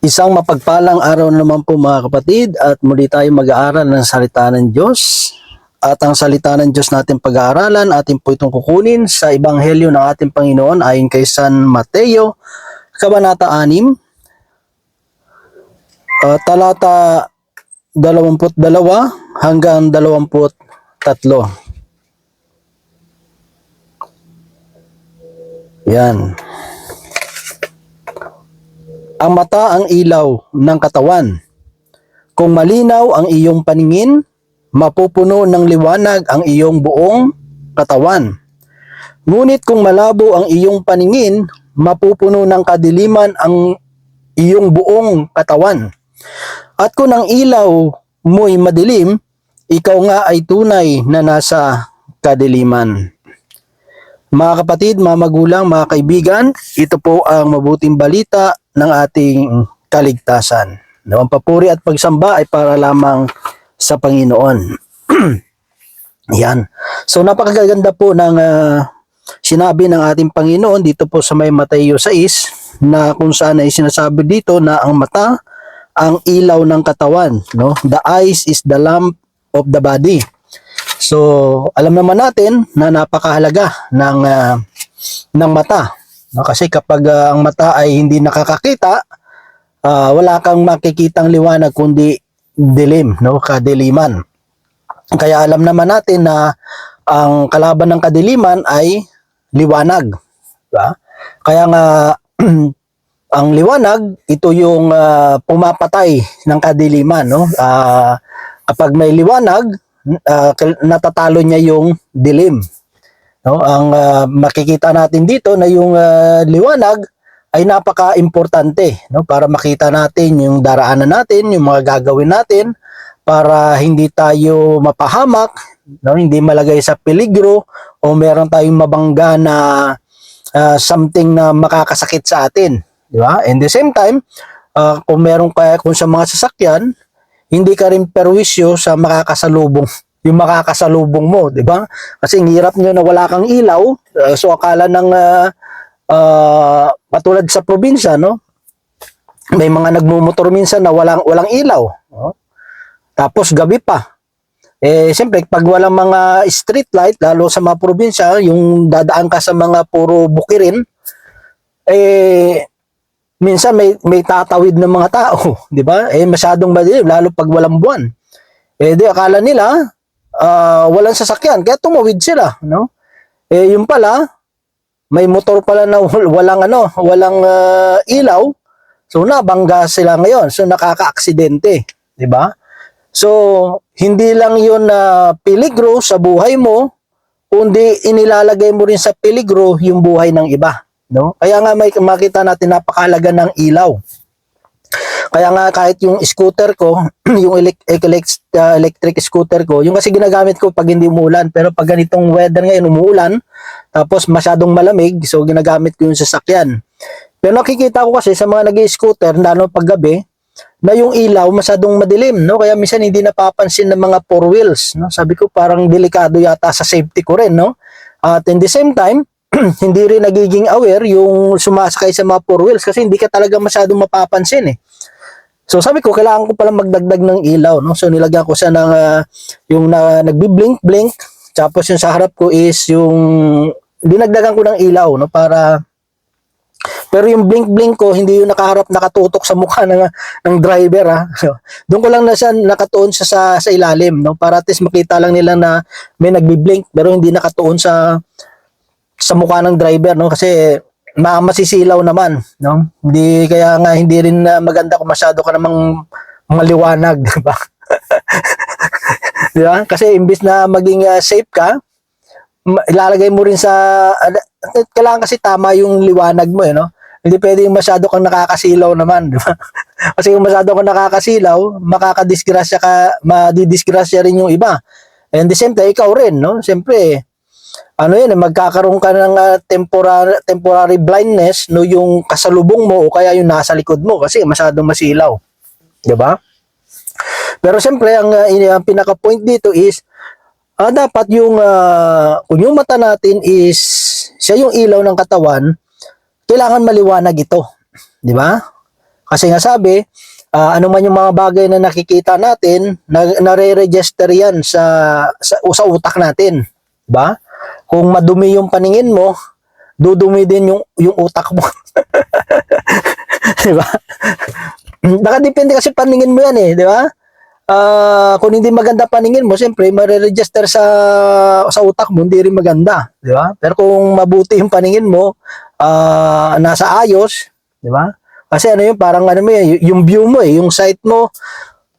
Isang mapagpalang araw na naman po mga kapatid at muli tayo mag-aaral ng salita ng Diyos. At ang salita ng Diyos natin pag-aaralan, atin po itong kukunin sa Ebanghelyo ng ating Panginoon ayon kay San Mateo, Kabanata 6, uh, talata 22 hanggang 23. Yan. Ang mata ang ilaw ng katawan. Kung malinaw ang iyong paningin, mapupuno ng liwanag ang iyong buong katawan. Ngunit kung malabo ang iyong paningin, mapupuno ng kadiliman ang iyong buong katawan. At kung ang ilaw mo'y madilim, ikaw nga ay tunay na nasa kadiliman. Mga kapatid, mga magulang, mga kaibigan, ito po ang mabuting balita ng ating kaligtasan. Ang papuri at pagsamba ay para lamang sa Panginoon. Yan. So napakaganda po ng ah, sinabi ng ating Panginoon dito po sa may Mateo 6 na kung saan ay sinasabi dito na ang mata ang ilaw ng katawan, no? The eyes is the lamp of the body. So, alam naman natin na napakahalaga ng ah, ng mata. No? Kasi kapag ah, ang mata ay hindi nakakakita, ah, wala kang makikitang liwanag kundi dilim, no? Kadiliman. Kaya alam naman natin na ang kalaban ng kadiliman ay liwanag. Diba? Kaya nga ang liwanag, ito yung ah, pumapatay ng kadiliman, no? Ah, kapag may liwanag, kal- natatalo niya yung dilim. No? Ang ah, makikita natin dito na yung ah, liwanag ay napaka-importante, no? Para makita natin yung daraanan natin, yung mga gagawin natin para hindi tayo mapahamak, no? Hindi malagay sa peligro o meron tayong mabangga na ah, something na makakasakit sa atin, di ba? And the same time, ah, kung meron kaya kung sa mga sasakyan, hindi ka rin perwisyo sa makakasalubong yung makakasalubong mo, di ba? Kasi ang hirap nyo na wala kang ilaw, ah, so akala ng ah, ah, patulad sa probinsya, no? May mga nagmumotor minsan na walang walang ilaw, no? Tapos gabi pa. Eh, siyempre, pag walang mga street light, lalo sa mga probinsya, yung dadaan ka sa mga puro bukirin, eh, minsan may, may tatawid ng mga tao, di ba? Eh, masyadong madilim, lalo pag walang buwan. Eh, di, akala nila, ah, walang sasakyan, kaya tumawid sila, no? Eh, yung pala, may motor pala na wal- walang ano, walang ah, ilaw, so nabangga sila ngayon, so nakaka-aksidente, di ba? So, hindi lang yun na peligro sa buhay mo, kundi inilalagay mo rin sa peligro yung buhay ng iba. No? Kaya nga may makita natin napakahalaga ng ilaw. Kaya nga kahit yung scooter ko, yung elec- elec- uh, electric scooter ko, yung kasi ginagamit ko pag hindi umuulan, pero pag ganitong weather ngayon umuulan, tapos masyadong malamig, so ginagamit ko yung sasakyan. Pero nakikita ko kasi sa mga nag-scooter, lalo pag gabi, na yung ilaw masyadong madilim, no? Kaya minsan hindi napapansin ng mga four wheels, no? Sabi ko parang delikado yata sa safety ko rin, no? At in the same time, hindi rin nagiging aware yung sumasakay sa mga four wheels kasi hindi ka talaga masyadong mapapansin eh. So sabi ko kailangan ko pala magdagdag ng ilaw, no? So nilagyan ko siya ng ah, yung na nagbi-blink blink, tapos yung sa harap ko is yung dinagdagan ko ng ilaw, no? Para pero yung blink-blink ko, hindi yung nakaharap, nakatutok sa mukha ng, ng driver, ha. So, doon ko lang na siya nakatuon siya sa, sa ilalim, no? Para at least makita lang nila na may nagbi-blink, pero hindi nakatuon sa sa mukha ng driver, no? Kasi masisilaw naman, no? Hindi, kaya nga hindi rin na maganda kung masyado ka namang maliwanag, di ba? di? Kasi imbis na maging ah, safe ka, ma- ilalagay mo rin sa ano, kailangan kasi tama yung liwanag mo eh no hindi pwede yung masyado kang nakakasilaw naman di ba kasi kung masyado kang nakakasilaw makakadisgrasya ka madidisgrasya rin yung iba and the same time ikaw rin no siyempre ano yun eh, magkakaroon ka ng ah, temporary temporary blindness no yung kasalubong mo o kaya yung nasa likod mo kasi masyadong masilaw di ba pero siyempre ang, ini- ang pinaka point dito is Ah, dapat yung ah, kung yung mata natin is siya yung ilaw ng katawan, kailangan maliwanag ito, 'di ba? Kasi nga sabi, ah, ano man yung mga bagay na nakikita natin, na, nare-register yan sa, sa, sa utak natin. Ba? Kung madumi yung paningin mo, dudumi din yung, yung utak mo. di ba? Nakadepende kasi paningin mo yan eh, di ba? Ah, kung hindi maganda paningin mo, siyempre mare-register sa sa utak mo, hindi rin maganda, di ba? Pero kung mabuti yung paningin mo, ah, nasa ayos, di ba? Kasi ano yun, parang ano mo y- yung view mo eh, yung sight mo,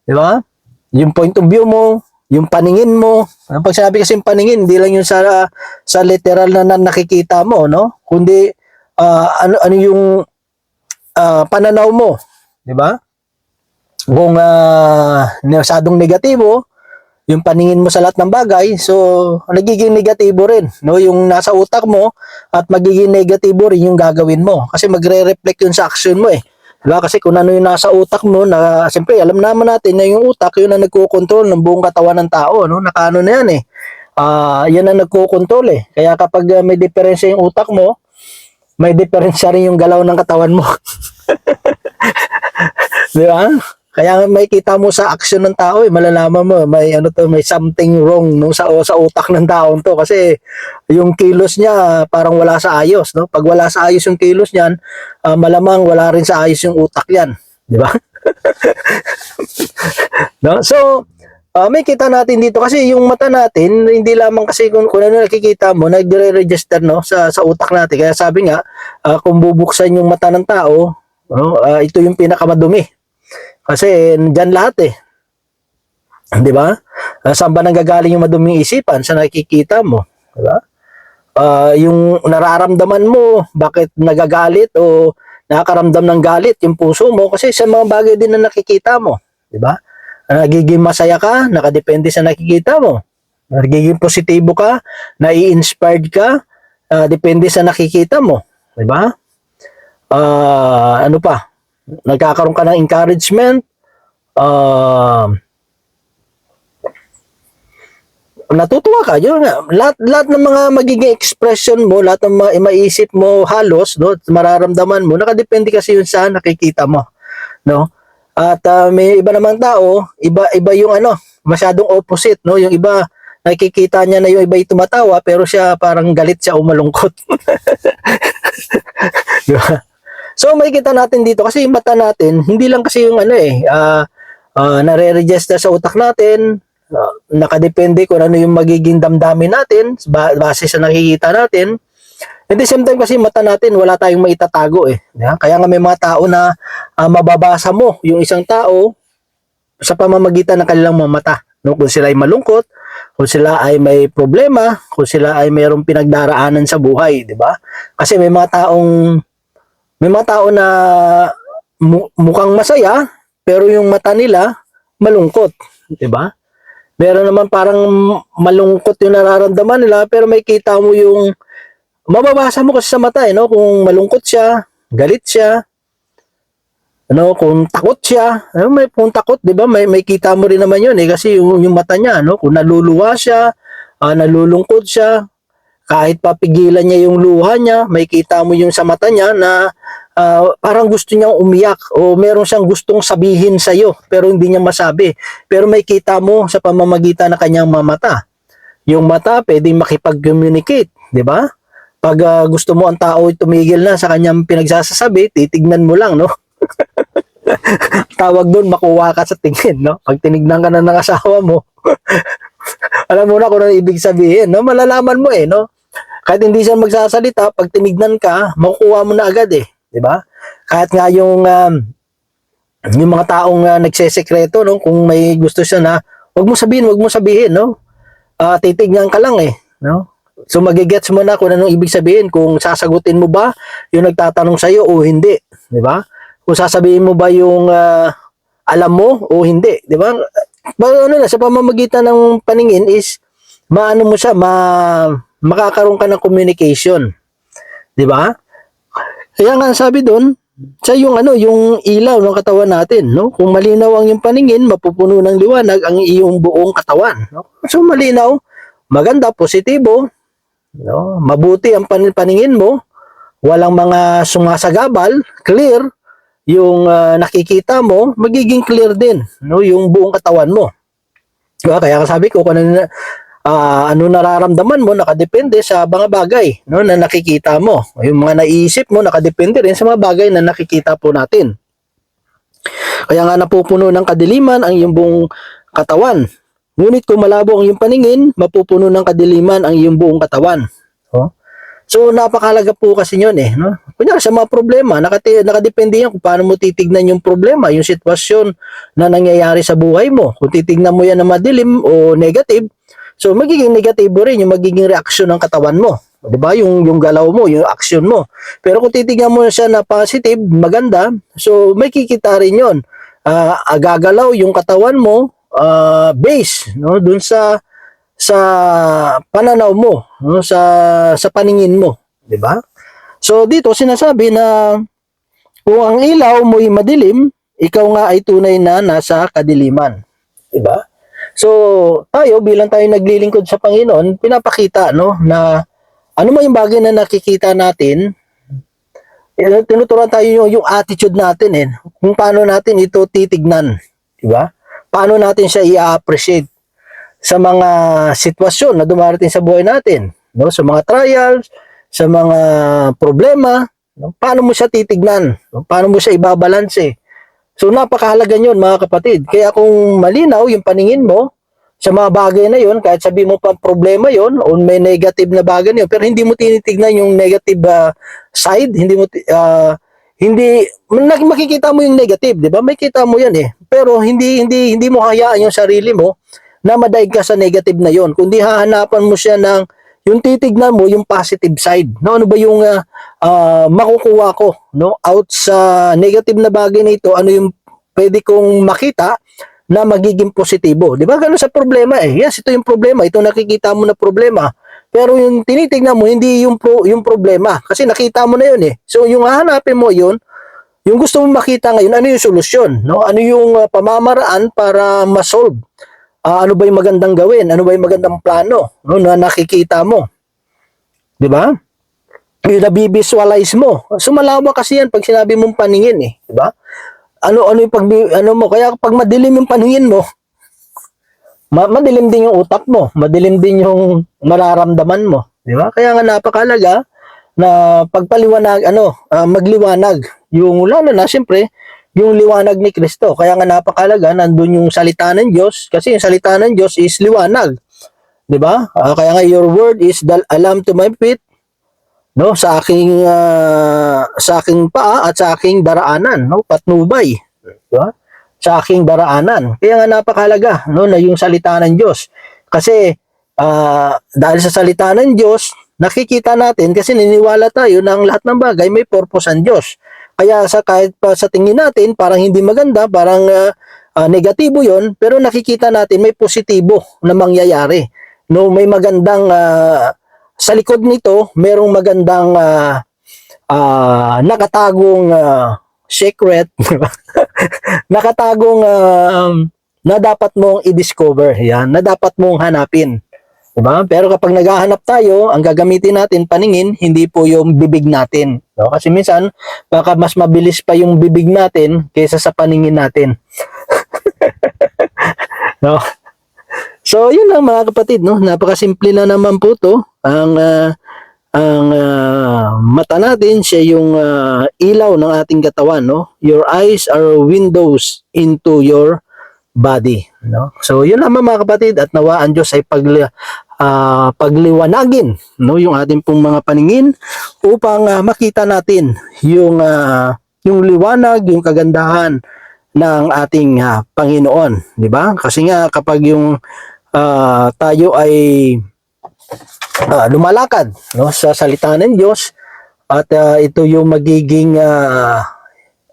di ba? Yung point of view mo, yung paningin mo. Ang pag sinabi kasi yung paningin, hindi lang yung sa sa literal na, na nakikita mo, no? Kundi ah, ano ano yung ah, pananaw mo, di ba? Kung uh, masyadong negatibo, yung paningin mo sa lahat ng bagay, so nagiging negatibo rin, no? Yung nasa utak mo at magiging negatibo rin yung gagawin mo kasi magre-reflect yun sa action mo eh. Diba? Kasi kung ano yung nasa utak mo, na, siyempre, alam naman natin na yung utak, yun ang nagkocontrol ng buong katawan ng tao, no? Nakano na yan eh. Ah, yan ang nagkocontrol eh. Kaya kapag uh, may diferensya yung utak mo, may diferensya rin yung galaw ng katawan mo. Di ba? Kaya may kita mo sa action ng tao, eh, malalaman mo, may ano to, may something wrong no sa sa utak ng taon to kasi yung kilos niya parang wala sa ayos, no? Pag wala sa ayos yung kilos niyan, ah, malamang wala rin sa ayos yung utak niyan, di ba? no? So, ah, may kita natin dito kasi yung mata natin, hindi lamang kasi kung, kung ano nakikita mo, nagre-register no sa sa utak natin. Kaya sabi nga, ah, kung bubuksan yung mata ng tao, no, ah, ito yung pinakamadumi. Kasi dyan lahat eh. Di ba? Uh, saan ba nanggagaling yung maduming isipan sa nakikita mo? Di ba? Ah, yung nararamdaman mo, bakit nagagalit o nakakaramdam ng galit yung puso mo kasi sa mga bagay din na nakikita mo. Di ba? Ah, Nagiging masaya ka, nakadepende sa nakikita mo. Nagiging positibo ka, nai-inspired ka, ah, depende sa nakikita mo. Di ba? Ah, ano pa? Nagkakaroon ka ng encouragement, uh, natutuwa ka. Yun nga, lahat, lahat ng mga magiging expression mo, lahat ng mga maisip mo halos, no, mararamdaman mo, nakadepende kasi yun sa nakikita mo. No? At ah, may iba namang tao, iba iba yung ano, masyadong opposite, no? Yung iba nakikita niya na yung iba ay tumatawa pero siya parang galit siya o malungkot. Di ba? So makikita natin dito kasi yung mata natin, hindi lang kasi yung ano eh, ah ah, nare-register sa utak natin, ah, nakadepende kung ano yung magiging damdamin natin ba- base sa nakikita natin. At the same time kasi mata natin, wala tayong maitatago eh. Yeah? Kaya nga may mga tao na ah, mababasa mo yung isang tao sa pamamagitan ng kanilang mga mata. No? Kung sila ay malungkot, kung sila ay may problema, kung sila ay mayroong pinagdaraanan sa buhay, di ba? Kasi may mga taong may mga tao na mu- mukhang masaya, pero yung mata nila malungkot, 'di ba? Meron naman parang malungkot yung nararamdaman nila, pero may kita mo yung mababasa mo kasi sa mata eh, no? Kung malungkot siya, galit siya, ano, kung takot siya, ano, may kung takot, 'di ba? May may kita mo rin naman 'yun eh kasi yung, yung mata niya, no? Kung naluluwa siya, ah, nalulungkot siya, kahit papigilan niya yung luha niya, may kita mo yung sa mata niya na ah, parang gusto niyang umiyak o meron siyang gustong sabihin sa iyo pero hindi niya masabi. Pero may kita mo sa pamamagitan ng kanyang mga mata. Yung mata pwedeng makipag-communicate, di ba? Pag ah, gusto mo ang tao tumigil na sa kanyang pinagsasasabi, titignan mo lang, no? Tawag doon, makuha ka sa tingin, no? Pag tinignan ka na ng asawa mo, alam mo na kung ano ibig sabihin, no? Malalaman mo eh, no? Kahit hindi siya magsasalita, pag tinignan ka, makukuha mo na agad eh, di ba? Kahit nga yung um, yung mga taong uh, nagsesekreto, no, kung may gusto siya na, wag mo sabihin, wag mo sabihin, no? Ah, titignan ka lang eh, no? So magigets mo na kung anong ibig sabihin, kung sasagutin mo ba yung nagtatanong sa iyo o hindi, di ba? Kung sasabihin mo ba yung ah, alam mo o hindi, di ba? Ba, ano na, sa pamamagitan ng paningin is maano mo siya, ma makakaroon ka ng communication. 'Di ba? Kaya nga sabi doon, sa yung ano, yung ilaw ng katawan natin, no? Kung malinaw ang yung paningin, mapupuno ng liwanag ang iyong buong katawan, no? So malinaw, maganda, positibo, no? Mabuti ang pan- paningin mo, walang mga sumasagabal, clear, yung ah, nakikita mo, magiging clear din, no, yung buong katawan mo. Diba? Kaya sabi ko, kung ah, ano nararamdaman mo, nakadepende sa mga bagay no, na nakikita mo. Yung mga naiisip mo, nakadepende rin sa mga bagay na nakikita po natin. Kaya nga napupuno ng kadiliman ang iyong buong katawan. Ngunit kung malabo ang iyong paningin, mapupuno ng kadiliman ang iyong buong katawan. Oh? So napakalaga po kasi yun eh. No? Kunyari sa mga problema, nakadepende yan kung paano mo titignan yung problema, yung sitwasyon na nangyayari sa buhay mo. Kung titignan mo yan na madilim o negative, so magiging negatibo rin yung magiging reaksyon ng katawan mo. 'Di ba? Yung yung galaw mo, yung action mo. Pero kung titignan mo siya na positive, maganda, so may kikita rin 'yon. Ah, agagalaw yung katawan mo ah, base no dun sa sa pananaw mo, no sa sa paningin mo, 'di ba? So dito sinasabi na kung ang ilaw mo'y madilim, ikaw nga ay tunay na nasa kadiliman. 'Di ba? So, tayo bilang tayo naglilingkod sa Panginoon, pinapakita no na ano man yung bagay na nakikita natin, eh, tinuturuan tayo yung, yung attitude natin eh, kung paano natin ito titignan, 'di ba? Paano natin siya i-appreciate sa mga sitwasyon na dumarating sa buhay natin, no? Sa mga trials, sa mga problema, no? Paano mo siya titignan? No? Paano mo siya ibabalanse? So napakahalaga yun mga kapatid. Kaya kung malinaw yung paningin mo sa mga bagay na yun, kahit sabi mo pa problema yun, o may negative na bagay na yun, pero hindi mo tinitignan yung negative ah, side, hindi mo, ah, hindi, makikita mo yung negative, di ba? May kita mo yan eh. Pero hindi, hindi, hindi mo hayaan yung sarili mo na madaig ka sa negative na yon kundi hahanapan mo siya ng yung titignan mo yung positive side. No ano ba yung ah, ah, makukuha ko no? Out sa negative na bagay na ito ano yung pwede kong makita na magiging positibo? Di ba? Ganun sa problema eh. Yes ito yung problema. Ito nakikita mo na problema. Pero yung tinitignan mo hindi yung pro, yung problema. Kasi nakita mo na yun eh. So yung hahanapin mo yun yung gusto mong makita ngayon ano yung solusyon no? Ano yung ah, pamamaraan para ma-solve Ah, ano ba yung magandang gawin? Ano ba yung magandang plano no, na nakikita mo? 'Di ba? Yung nabivisualize mo. Sumalawa kasi yan pag sinabi mong paningin eh, 'di ba? Ano ano yung pag ano mo kaya pag madilim yung paningin mo, ma- madilim din yung utak mo, madilim din yung mararamdaman mo, 'di ba? Kaya nga napakalaga na pagpaliwanag ano, ah, magliwanag yung lalo na siyempre yung liwanag ni Kristo. Kaya nga napakalaga nandun yung salita ng Diyos. Kasi yung salita ng Diyos is liwanag. 'Di ba? Ah, kaya nga your word is the alam to my feet no? Sa aking ah, sa aking paa at sa aking daraanan no? Patnubay di ba? Sa aking daraanan. Kaya nga napakalaga no? Na yung salita ng Diyos. Kasi ah, dahil sa salita ng Diyos nakikita natin kasi niniwala tayo na ang lahat ng bagay may purpose ang Diyos kaya sa kahit pa sa tingin natin parang hindi maganda parang ah, ah, negatibo yon pero nakikita natin may positibo na mangyayari no may magandang ah, sa likod nito, merong magandang ah, ah, nakatagong ah, secret, nakatagong ah, na dapat mong i-discover, yan, na dapat mong hanapin. Diba? Pero kapag naghahanap tayo, ang gagamitin natin paningin, hindi po yung bibig natin. No? Kasi minsan, baka mas mabilis pa yung bibig natin kaysa sa paningin natin. no? So, yun lang mga kapatid, no? Napakasimple na naman po to. Ang ah, ang ah, mata natin siya yung ah, ilaw ng ating katawan, no? Your eyes are windows into your body, no? So, yun lang mga kapatid at nawa ang Diyos ay pag ah, pagliwanagin, no, yung ating pong mga paningin upang ah, makita natin yung ah, yung liwanag, yung kagandahan ng ating ah, Panginoon, di ba? Kasi nga kapag yung ah, tayo ay ah, lumalakad no sa salita ng Diyos at ah, ito yung magiging ah,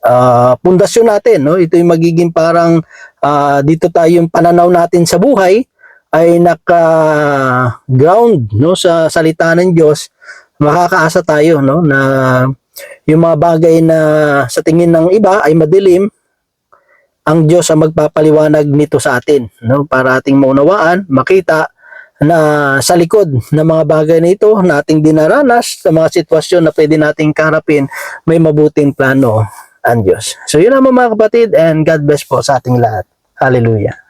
ah, pundasyon natin no ito yung magiging parang ah, dito tayo yung pananaw natin sa buhay ay naka ground no sa salita ng Diyos. Makakaasa tayo no na yung mga bagay na sa tingin ng iba ay madilim ang Diyos ang magpapaliwanag nito sa atin no para ating maunawaan makita na sa likod ng mga bagay na ito na ating dinaranas sa mga sitwasyon na pwede nating karapin may mabuting plano ang Diyos. So yun lang mga kapatid and God bless po sa ating lahat. Hallelujah.